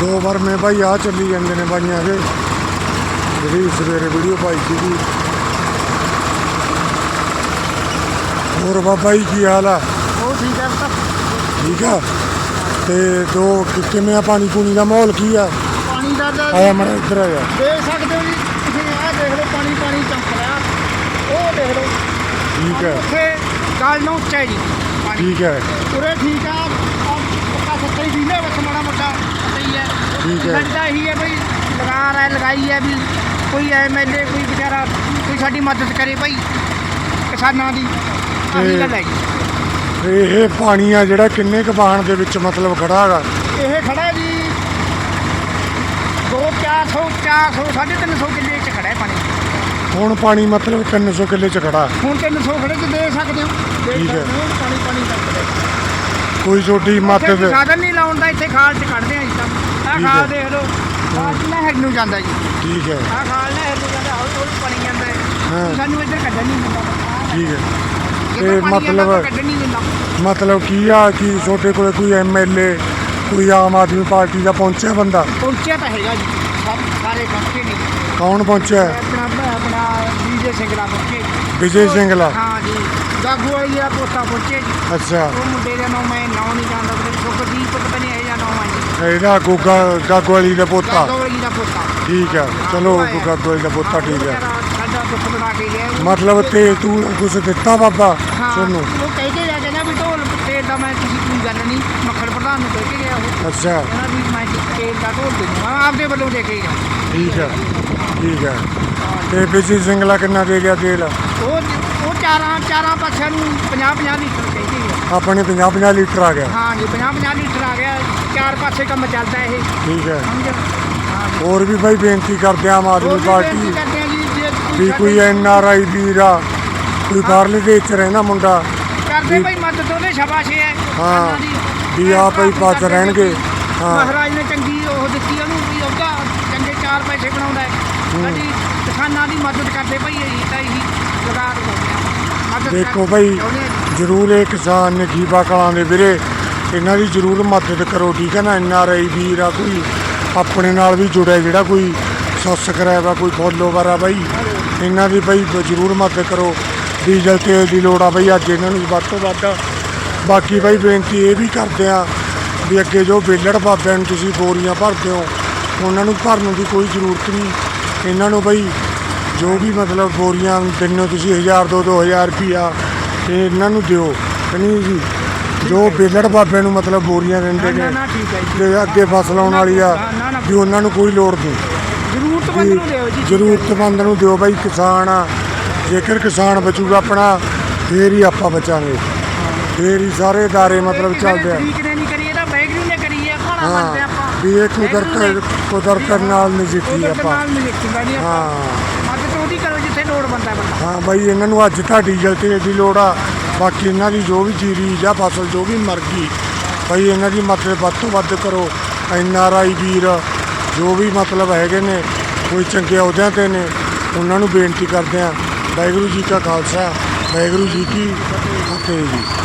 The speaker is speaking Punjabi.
ਦੋ ਵਾਰ ਮੈਂ ਭਾਈ ਆ ਚੱਲੀ ਜਾਂਦੇ ਨੇ ਬਾਈਆਂ ਦੇ ਜਿਹੜੀ ਸਵੇਰੇ ਵੀਡੀਓ ਪਾਈ ਸੀਗੀ। ਹੋਰ ਬਾਬਾ ਜੀ ਕੀ ਹਾਲ ਆ? ਉਹ ਠੀਕ ਹੈ ਤਾਂ। ਠੀਕ ਆ? ਤੇ ਦੋ ਕਿਵੇਂ ਆ ਪਾਣੀ ਪੂਣੀ ਦਾ ਮਾਹੌਲ ਕੀ ਆ? ਪਾਣੀ ਦਾ ਤਾਂ ਆਇਆ ਮੜਾ ਇੱਧਰ ਆਇਆ ਦੇਖ ਸਕਦੇ ਹੋ ਜੀ। ਤੁਸੀਂ ਆਹ ਦੇਖ ਲਓ ਪਾਣੀ ਪਾਣੀ ਚਮਕ ਰਿਹਾ। ਉਹ ਦੇਖ ਲਓ। ਠੀਕ ਹੈ ਉੱਥੇ ਗੱਲ ਨੂੰ ਪਾਣੀ ਠੀਕ ਹੈ ਉਰੇ ਠੀਕ ਆ ਆਹ ਪੱਕਾ ਸੱਤਾ ਹੀ ਵੀਲੇ ਵਿੱਚ ਮਾੜਾ ਮੋਟਾ ਪਤਾ ਹੀ ਹੈ ਠੀਕ ਹੈ। ਸਾਡਾ ਇਹੀ ਹੈ ਬਈ ਲਗਾ ਹੈ ਲਗਾਈ ਹੈ ਵੀ ਕੋਈ ਐਮਐਲਏ ਕੋਈ ਵਿਚਾਰਾ ਕੋਈ ਸਾਡੀ ਮਦਦ ਕਰੇ ਭਾਈ ਕਿਸਾਨਾਂ ਦੀ। ਆਹੀ ਤੇ- ਗੱਲ ਹੈ ਜੀ। ਤੇ ਇਹ ਪਾਣੀ ਆ ਜਿਹੜਾ ਕਿੰਨੇ ਕੁ ਵਾਹਣ ਦੇ ਵਿੱਚ ਮਤਲਬ ਖੜਾ ਹੈਗਾ ਇਹ ਖੜਾ ਜੀ 2 400 400 350 ਕਿੱਲੇ ਚ ਖੜਾ ਹੈ ਪਾਣੀ। ਹੁਣ ਪਾਣੀ ਮਤਲਬ 300 ਕਿੱਲੇ ਚ ਖੜਾ। ਹੁਣ 300 ਖੜੇ ਚ ਦੇ ਸਕਦੇ ਹੋ। ਠੀਕ ਹੈ। ਸਕਦੇ ਹੋ, ਪਾਣੀ ਪਾਣੀ ਕਰਦੇ ਕੋਈ ਛੋਟੀ ਮਦਦ ਸਾਧਨ ਨਹੀਂ ਲਾਉਣ ਦਾ ਇੱਥੇ ਖਾਲ ਚ ਕੱਢਦੇ ਆ ਜੀ। ਠੀਕ ਖਾਲ। ਦੇਖ ਲਓ। ਖਾਲ ਚ ਨਹਿਰ ਨੂੰ ਜਾਂਦਾ ਜੀ। ਠੀਕ ਹੈ। ਆਹ ਖਾਲ ਨਹਿਰ ਨੂੰ ਜਾਂਦਾ ਹੌਲੀ ਹੌਲੀ ਪਾਣੀ ਜਾਂਦਾ ਹਾਂ। ਸਾਨੂੰ ਇੱਧਰ ਕੱਢਣ ਨਹੀਂ ਦਿੰਦਾ। ਠੀਕ ਹੈ। ਤੇ ਮਤਲਬ ਕੱਢਣ ਨਹੀਂ ਦਿੰਦਾ। ਮਤਲਬ ਕੀ ਆ ਕਿ ਛੋਟੇ ਕੋਲੇ ਕੋਈ ਐਮਐਲਏ ਕੋਈ ਆਮ ਆਦਮੀ ਪਾਰਟੀ ਦਾ ਪਹੁੰਚਿਆ ਬੰਦਾ? ਪਹੁੰਚਿਆ ਤਾਂ ਹੈਗਾ ਜੀ। ਸਭ ਸਾਰੇ ਪਹੁੰਚੇ ਨੇ। ਕੌਣ ਪਹੁੰਚਿਆ? ਆਪਣਾ ਆਪਣਾ- ਵੀਜੇ ਸਿੰਘਲਾ ਪਹੁੰਚੇ। ਵਿਜੇ ਸਿੰਘਲਾ ਹਾਂ ਜੀ। ਗਾਗੂ ਵਾਲੀ ਦਾ ਪੋਤਾ ਪਹੁੰਚੇ ਜੀ। ਅੱਛਾ। ਉਹ ਮੁੰਡੇ ਦਾ ਨਾਮ ਮੈਂ ਨਾਮ ਨਹੀਂ ਜਾਣਦਾ ਪਰ ਸੁਖਦੀਪ ਪਤਾ ਨਹੀਂ ਇਹਦਾ ਗੋਗਾ ਗਾਗਵਾਲੀ ਦਾ ਪੋਤਾ। ਗਾਗੂ ਵਾਲੀ ਦਾ ਪੋਤਾ। ਠੀਕ ਹੈ ਚਲੋ ਗਾਗਵਾਲੀ ਦਾ ਪੋਤਾ ਠੀਕ ਹੈ। ਸਾਡਾ ਦੁੱਖ ਬਣਾ ਕੇ ਗਿਆ ਉਹ। ਮਤਲਬ ਤੇ ਤੂੰ ਕੁਝ ਦਿੱਤਾ ਬਾਬਾ ਹਾਂ ਤੁਹਾਨੂੰ ਉਹ ਕਹਿ ਕੇ ਗਿਆ ਕਹਿੰਦਾ ਵੀ ਢੋਲ ਤੇਲ ਦਾ ਮੈਂ ਕਿਸੇ ਕੋਈ ਗੱਲ ਨਹੀਂ ਮੱਖਣ ਪ੍ਰਧਾਨ ਨੂੰ ਕਹਿ ਕੇ ਗਿਆ ਉਹ। ਅੱਛਾ। ਕਹਿੰਦਾ ਵੀ ਮੈਂ ਤੇਲ ਦਾ ਢੋਲ ਦੇ ਦੂੰਗਾ ਆਪਦੇ ਵੱਲੋਂ ਦੇ ਕੇ ਗਿਆ। ਠੀਕ ਹੈ ਠੀਕ ਹੈ। ਤੇ ਵਿਜੇ ਸਿੰਘਲਾ ਕਿੰਨਾ ਦੇ ਗਿਆ ਤੇਲ? ਉਹ ਉਹ ਚਾਰਾਂ ਚਾਰਾਂ ਪਾਸਿਆਂ ਨੂੰ 50 50 ਲੀਟਰ ਕਹਿ ਕੇ ਗਿਆ। ਆਪਣੇ 50 50 ਲੀਟਰ ਆ ਗਿਆ। ਹਾਂ ਜੀ 50 50 ਲੀਟਰ ਆ ਗਿਆ। ਚਾਰ ਪਾਸੇ ਕੰਮ ਚੱਲਦਾ ਇਹ। ਠੀਕ ਹੈ। ਸਮਝ ਹਾਂ। ਜੀ ਹੋਰ ਵੀ ਭਾਈ ਬੇਨਤੀ ਕਰਦੇ ਆ ਆਮ ਹੋਰ ਆਦਮੀ ਵੀ ਪਾਰਟੀ ਬੇਨਤੀ ਕਰਦੇ ਹਾਂ ਜੀ ਜੇ ਵੀ ਕੋਈ ਸਾਡੇ- ਐਨ ਆਰ ਆਈ ਵੀਰ ਆ ਕੋਈ ਬਾਹਰਲੇ ਦੇਸ਼ ਚ ਰਹਿਣਾ ਮੁੰਡਾ ਕਰਦੇ ਭਾਈ ਮਦਦ ਉਹਦੇ ਸ਼ਾਬਾਸ਼ ਹੈ। ਹਾਂ, ਉਹਨਾਂ ਦੀ। ਵੀ ਆਹ ਭਾਈ ਕਰਦੇ ਰਹਿਣਗੇ। ਹਾਂ। ਮਹਾਰਾਜ ਨੇ ਚੰਗੀ ਉਹ ਦਿੱਤੀ ਉਹਨੂੰ ਵੀ ਉਹਦਾ ਚੰਗੇ ਚਾਰ ਪੈਸੇ ਬਣਾਉਂਦਾ ਹੈ। ਸਾਡੀ ਕਿਸਾਨਾਂ ਦੀ ਮਦਦ ਕਰਦੇ ਭਾਈ ਇਹੀ ਤਾਂ ਇਹੀ ਲਗਾ ਮਦਦ ਦੇਖੋ ਕਰ- ਭਾਈ ਹਾਂ। ਜਰੂਰ ਇਹ ਕਿਸਾਨ ਨੇ ਖੀਬਾ ਕਲਾਂ ਦੇ ਵੀਰੇ ਇਹਨਾਂ ਦੀ ਜਰੂਰ ਮਦਦ ਕਰੋ, ਠੀਕ ਹੈ ਨਾ? ਐਨ ਆਰ ਆਈ ਵੀਰ ਆ ਕੋਈ, ਆਪਣੇ ਨਾਲ ਵੀ ਜੁੜਿਆ ਜਿਹੜਾ ਕੋਈ ਸਬਸਕ੍ਰਾਈਬ ਆ, ਕੋਈ ਫੋਲੋਵਰ ਆ ਬਾਈ, ਇਹਨਾਂ ਦੀ ਬਾਈ ਜਰੂਰ ਮਦਦ ਕਰੋ। ਡੀਜ਼ਲ ਤੇਲ ਦੀ ਲੋੜ ਆ ਬਾਈ, ਅੱਜ ਇਹਨਾਂ ਨੂੰ ਵੱਧ ਤੋਂ ਵੱਧ। ਬਾਕੀ ਬਾਈ ਬੇਨਤੀ ਇਹ ਵੀ ਕਰਦੇ ਆ ਵੀ ਅੱਗੇ ਜੋ ਬੇਲੜ ਬਾਬਿਆਂ ਨੂੰ ਤੁਸੀਂ ਬੋਰੀਆਂ ਭਰਦੇ ਹੋ, ਉਹਨਾਂ ਨੂੰ ਭਰਨ ਦੀ ਕੋਈ ਜ਼ਰੂਰਤ ਨਹੀਂ। ਇਹਨਾਂ ਨੂੰ ਬਾਈ ਜੋ ਵੀ ਮਤਲਬ ਬੋਰੀਆਂ ਦਿੰਦੇ ਹੋ ਤੁਸੀਂ 1000 ਦੋ 2000 ਰੁਪਿਆ ਇਹ ਇਹਨਾਂ ਨੂੰ ਦਿਓ। ਕਿ ਨਹੀਂ ਜੀ? ਜੋ ਬੇਲੜ ਬਾਬੇ ਨੂੰ ਮਤਲਬ ਬੋਰੀਆਂ ਦਿੰਦੇ ਨਾ ਨੇ ਨਾ ਠੀਕ ਹੈ ਜੀ ਤੇ ਅੱਗੇ ਫਸਲ ਆਉਣ ਵਾਲੀ ਆ ਨਾ, ਨਾ। ਵੀ ਉਹਨਾਂ ਨੂੰ ਕੋਈ ਲੋੜ ਨਹੀਂ ਜ਼ਰੂਰਤਮੰਦ ਨੂੰ ਦਿਓ ਜੀ ਜ਼ਰੂਰਤਮੰਦ ਨੂੰ ਦਿਓ ਬਾਈ ਕਿਸਾਨ ਆ ਜੇਕਰ ਕਿਸਾਨ ਬਚੂਗਾ ਆਪਣਾ ਫੇਰ ਹੀ ਆਪਾਂ ਬਚਾਂਗੇ ਫੇਰ ਹੀ ਸਾਰੇ ادارے ਮਤਲਬ ਚੱਲਦੇ ਆ ਠੀਕ ਨੇ ਨਹੀਂ ਕਰੀ ਇਹਦਾ ਵੈਗਰੂ ਨੇ ਕਰੀ ਹੈ ਖਾਣਾ ਮੰਨਦੇ ਹਾਂ ਆਪਾਂ ਵੀ ਇਹ ਵਾਹਿਗੁਰੂ ਨੇ- ਕੁਦਰਤ ਕੁਦਰਤ ਨਾਲ ਨਜਿੱਠੀ ਕੁਦਰਤ ਆਪਾਂ ਨਾਲ ਨਜਿੱਠੀਦਾ ਨਹੀਂ ਆਪਾਂ ਹਾਂ ਮਦਦ ਉਹਦੀ ਕਰੋ ਜਿੱਥੇ ਲੋੜ ਬੰਦਾ ਬੰਦਾ ਹਾਂ ਬਾਈ ਇਹਨਾਂ ਨੂੰ ਅੱਜ ਤਾਂ ਡੀਜ਼ਲ ਤੇਲ ਦੀ ਲੋੜ ਆ ਬਾਕੀ ਇਹਨਾਂ ਦੀ ਜੋ ਵੀ ਜੀਰੀ ਜਾਂ ਫਸਲ ਜੋ ਵੀ ਮਰ ਗਈ ਭਾਈ ਇਹਨਾਂ ਦੀ ਮਦਦ ਵੱਧ ਤੋਂ ਵੱਧ ਕਰੋ। ਐਨ ਆਰ ਆਈ ਵੀਰ ਜੋ ਵੀ ਮਤਲਬ ਹੈਗੇ ਨੇ, ਕੋਈ ਚੰਗੇ ਅਹੁਦਿਆਂ ਤੇ ਨੇ, ਉਹਨਾਂ ਨੂੰ ਬੇਨਤੀ ਕਰਦੇ ਆ ਵਾਹਿਗੁਰੂ ਜੀ ਕਾ ਖਾਲਸਾ, ਵਾਹਿਗੁਰੂ ਜੀ ਕੀ ਫਤਿਹ ਜੀ।